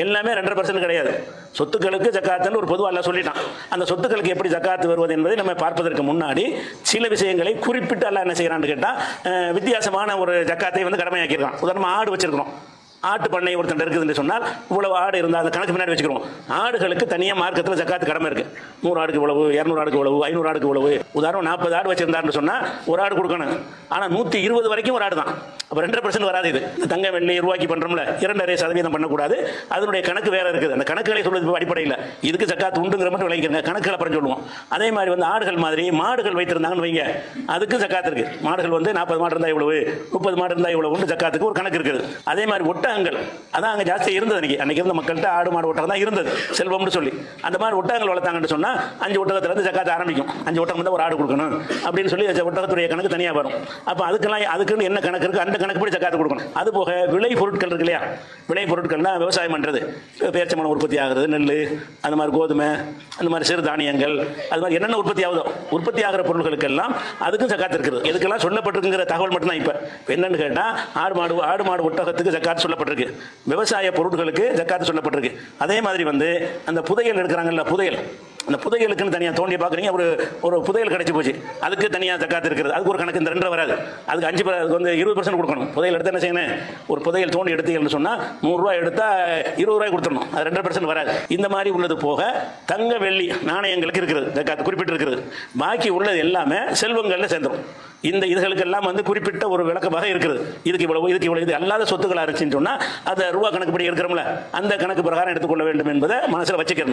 எல்லாமே ரெண்டரை பர்சன்ட் கிடையாது. சொத்துக்களுக்கு ஜக்காத்துன்னு ஒரு பொதுவாக அல்ல சொல்லிட்டான். அந்த சொத்துக்களுக்கு எப்படி ஜக்காத்து வருவது என்பதை நம்ம பார்ப்பதற்கு முன்னாடி சில விஷயங்களை குறிப்பிட்டு அல்ல என்ன செய்கிறான்னு கேட்டால் வித்தியாசமான ஒரு ஜக்காத்தை வந்து கடமையாக்கியிருக்கான். உதாரணமாக ஆடு வச்சிருக்கிறோம். ஆட்டு பண்ணை ஒருத்தன் இருக்குதுன்னு சொன்னால் இவ்வளவு ஆடு இருந்தால் அந்த கணக்கு முன்னாடி வச்சுக்கிறோம். ஆடுகளுக்கு தனியாக மார்க்கத்தில் ஜக்காத்து கடமை இருக்கு. நூறு ஆடுக்கு இவ்வளவு இரநூறு ஆடுக்கு இவ்வளவு ஐநூறு ஆடுக்கு இவ்வளவு. உதாரணம் நாற்பது ஆடு வச்சிருந்தாருன்னு சொன்னால் ஒரு ஆடு கொடுக்கணும். ஆனால் நூற்றி இருபது வரைக்கும் ஒரு ஆடு தான் அப்போ ரெண்டரை பர்சன்ட் வராது இது. இந்த தங்க வெள்ளி ரூபாய்க்கு பண்ணுறோம்ல இரண்டரை சதவீதம் பண்ணக்கூடாது. அதனுடைய கணக்கு வேற இருக்குது. அந்த கணக்குகளை சொல்றது அடிப்படையில் இதுக்கு சக்காத்து உண்டுங்கிற மட்டும் விளைவிக்கிறங்க கணக்குகளை அப்புறம் சொல்லுவோம். அதே மாதிரி வந்து ஆடுகள் மாதிரி மாடுகள் வைத்திருந்தாங்கன்னு வைங்க. அதுக்கு சக்காத்து இருக்கு. மாடுகள் வந்து நாற்பது மாடு இருந்தால் இவ்வளவு முப்பது மாடு இருந்தால் இவ்வளவு ஒன்று சக்காத்துக்கு ஒரு கணக்கு இருக்குது. அதே மாதிரி ஒட்டகங்கள். அதான் அங்கே ஜாஸ்தி இருந்தது அன்னைக்கு. அன்னைக்கு இருந்த மக்கள்கிட்ட ஆடு மாடு ஒட்டகம் தான் இருந்தது. செல்வம்னு சொல்லி. அந்த மாதிரி ஒட்டகங்கள் வளர்த்தாங்கன்னு சொன்னால் அஞ்சு ஒட்டகத்திலேருந்து சக்காத்து ஆரம்பிக்கும். அஞ்சு ஒட்டகம் தான் ஒரு ஆடு கொடுக்கணும் அப்படின்னு சொல்லி ஒட்டகத்துடைய கணக்கு தனியாக வரும். அப்போ அதுக்கெல்லாம் அதுக்குன்னு என்ன கணக்கு இருக்கு? அந்த கணக்குப்படி ஜக்காத்து கொடுக்கணும். அது போக விளை பொருட்கள் இருக்கு இல்லையா? விளை பொருட்கள்னா விவசாயம் பண்ணுறது பேச்சமலம் உற்பத்தி ஆகுறது நெல் அந்த மாதிரி கோதுமை அந்த மாதிரி சிறு தானியங்கள் அது மாதிரி என்னென்ன உற்பத்தி ஆகுதோ உற்பத்தி ஆகிற பொருட்களுக்கெல்லாம் அதுக்கும் ஜக்காத்து இருக்குது. எதுக்கெல்லாம் சொல்லப்பட்டிருக்குங்கிற தகவல் மட்டும்தான் இப்போ. இப்போ கேட்டால் ஆடு மாடு ஆடு மாடு ஒட்டகத்துக்கு ஜக்காத்து சொல்லப்பட்டிருக்கு. விவசாய பொருட்களுக்கு ஜக்காத்து சொல்லப்பட்டிருக்கு. அதே மாதிரி வந்து அந்த புதையல் எடுக்கிறாங்கல்ல புதையல். அந்த புதையலுக்குன்னு தனியாக தோண்டி பார்க்குறீங்க ஒரு ஒரு புதையல் கிடச்சி போச்சு. அதுக்கு தனியாக தக்காத்து இருக்கிறது. அதுக்கு ஒரு கணக்கு இந்த ரெண்டரை வராது. அதுக்கு அஞ்சு அதுக்கு வந்து இருபது பர்சன்ட் கொடுக்கணும். புதையல் எடுத்து என்ன செய்யணும்? ஒரு புதையல் தோண்டி எடுத்தீங்கன்னு சொன்னால் நூறுரூவா எடுத்தால் இருபது ரூபாய் கொடுத்துடணும். அது ரெண்டரை பர்சன்ட் வராது. இந்த மாதிரி உள்ளது போக தங்க வெள்ளி நாணயங்களுக்கு இருக்கிறது. தக்காத்து குறிப்பிட்டு இருக்கிறது பாக்கி உள்ளது எல்லாமே செல்வங்களில் சேர்ந்துடும் இந்த இதுகளுக்கெல்லாம் வந்து குறிப்பிட்ட ஒரு விளக்கு வகை இருக்குது. இதுக்கு இவ்வளவு இதுக்கு இவ்வளவு இது அல்லாத சொத்துக்களாக இருந்துச்சுன்னு சொன்னால் அதை ரூபா கணக்குப்படி இருக்கிறோம்ல அந்த கணக்கு பிரகாரம் எடுத்துக்கொள்ள வேண்டும் என்பதை மனசில் வச்சுக்கணும்.